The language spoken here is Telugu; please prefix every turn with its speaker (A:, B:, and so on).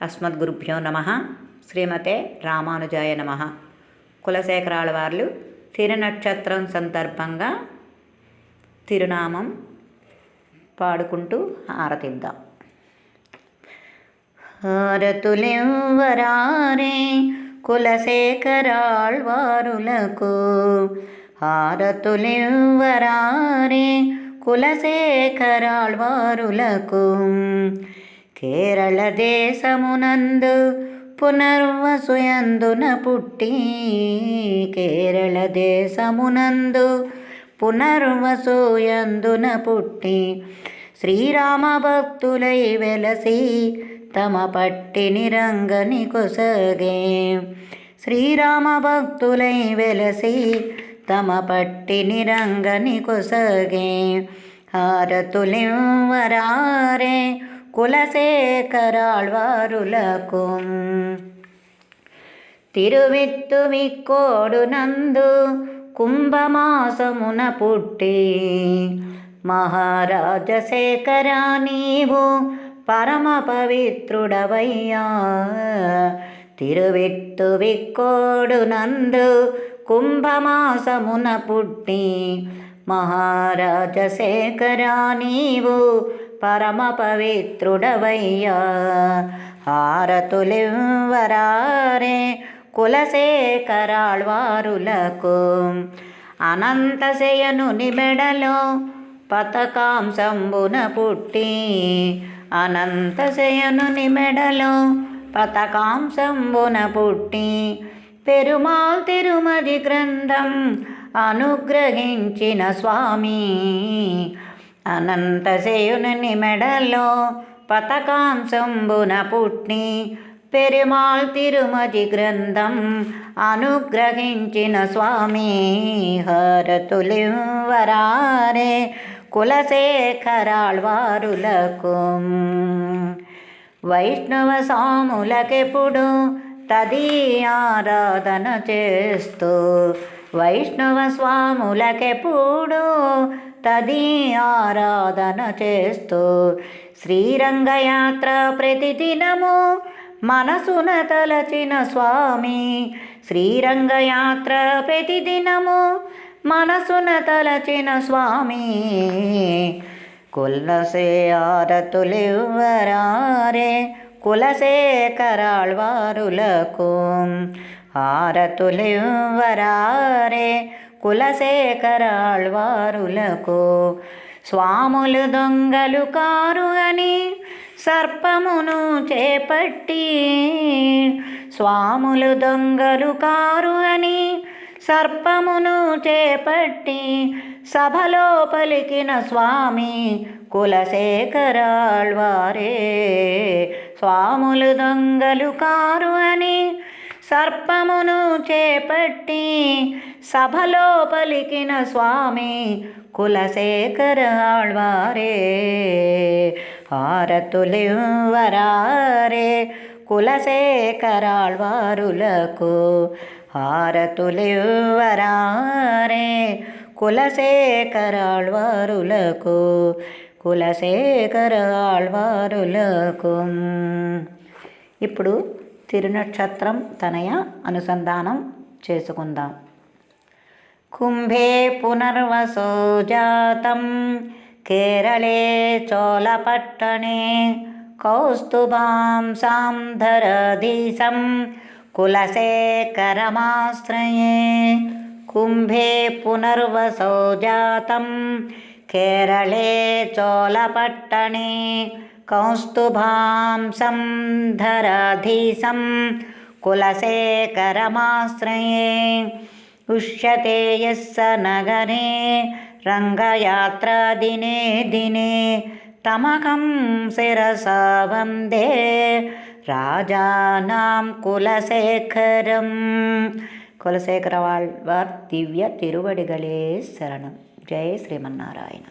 A: అస్మద్గురుభ్యో నమ. శ్రీమతే రామానుజాయ నమ. కులశేఖరాల వార్లు తిరునక్షత్రం సందర్భంగా తిరునామం పాడుకుంటూ హారతిద్దాం హారతులెవ్వరారే కులశేఖరాళ్వారులకు హారతులెవ్వరారే కులశేఖరాళ్వారులకు కేరళ దేశమునందు పునర్వసుయందున పుట్టి కేరళ దేశమునందు పునర్వసుయందున పుట్టి శ్రీరామ భక్తులై వెలసి తమ పట్టిని రంగని కొసగే. శ్రీరామ భక్తులై వెలసి తమ పట్టిని రంగని కొసగే. హారతులివరారే కులశేఖరాళ్వారులకు. తిరువిత్తు విక్కోడు నందు కుంభమాసమున పుట్టి మహారాజశేఖర నీవు పరమ పవిత్రుడవయ్యా తిరువిత్తు విక్కోడు నందు కుంభమాసమున పుట్టి మహారాజశేఖరా నీవు పరమ పవిత్రుడవయ్యా హారతులివ్వరారే కులశేఖరాళ్వారులకు. అనంతశయను నిబెడలో పతకాంశంబున పుట్టి అనంతశయను నిమెడలో పతకాంశంబున పుట్టి పెరుమాల్ తిరుమది గ్రంథం అనుగ్రహించిన స్వామి. అనంతశయుని మెడలో పతకాంశంబున పుట్టి పెరుమాళ్ తిరుమతి గ్రంథం అనుగ్రహించిన స్వామి. హరతులివరారే కులశేఖరాళ్వారులకు. వైష్ణవ సాములకెప్పుడు తది ఆరాధన చేస్తూ వైష్ణవ స్వాములకెప్పుడు తది ఆరాధన చేస్తూ శ్రీరంగయాత్ర ప్రతిదినము మనసున తలచిన స్వామి శ్రీరంగయాత్ర ప్రతిదినము మనసున తలచిన స్వామి. కులసే ఆరతులివ్వరారే కులశేఖరాళ్వారులకు ఆరతులివ్వరారే కులశేఖరాళ్వారులకు స్వాములు దొంగలు కారు అని సర్పమును చేపట్టి స్వాములు దొంగలు కారు అని సర్పమును చేపట్టి సభలో పలికిన స్వామి కులశేఖరాళ్వారే స్వాములు దొంగలు కారు అని సర్పమును చేపట్టి సభలో పలికిన స్వామి కులశేఖర ఆళ్వారే. హారతులివరారే కులశేఖరాళ్వారులకు హారతులివరారే కులశేఖరాళ్వారులకు కులశేఖర ఆళ్వారులకు. ఇప్పుడు తిరునక్షత్రం తనయ అనుసంధానం చేసుకుందాం. కుంభే పునర్వసో జాతం కేరళే చోళపట్టణే కౌస్తుభాం సాంధరధీశం కులశేఖరమాశ్రయే. కుంభే పునర్వసో జాతం केरळे चोलपट्टणे कौस्तुभांसं धरधीशं कुलशेखरमाश्रये उष्यते यः स नगरे रङ्गयात्रादिने दिने तमकं शिरसा वन्दे राजानां कुलशेखरं कुलशेखरवाळ्वा दिव्यतिरुवडिगले शरणम् జయ శ్రీమన్నారాయణ.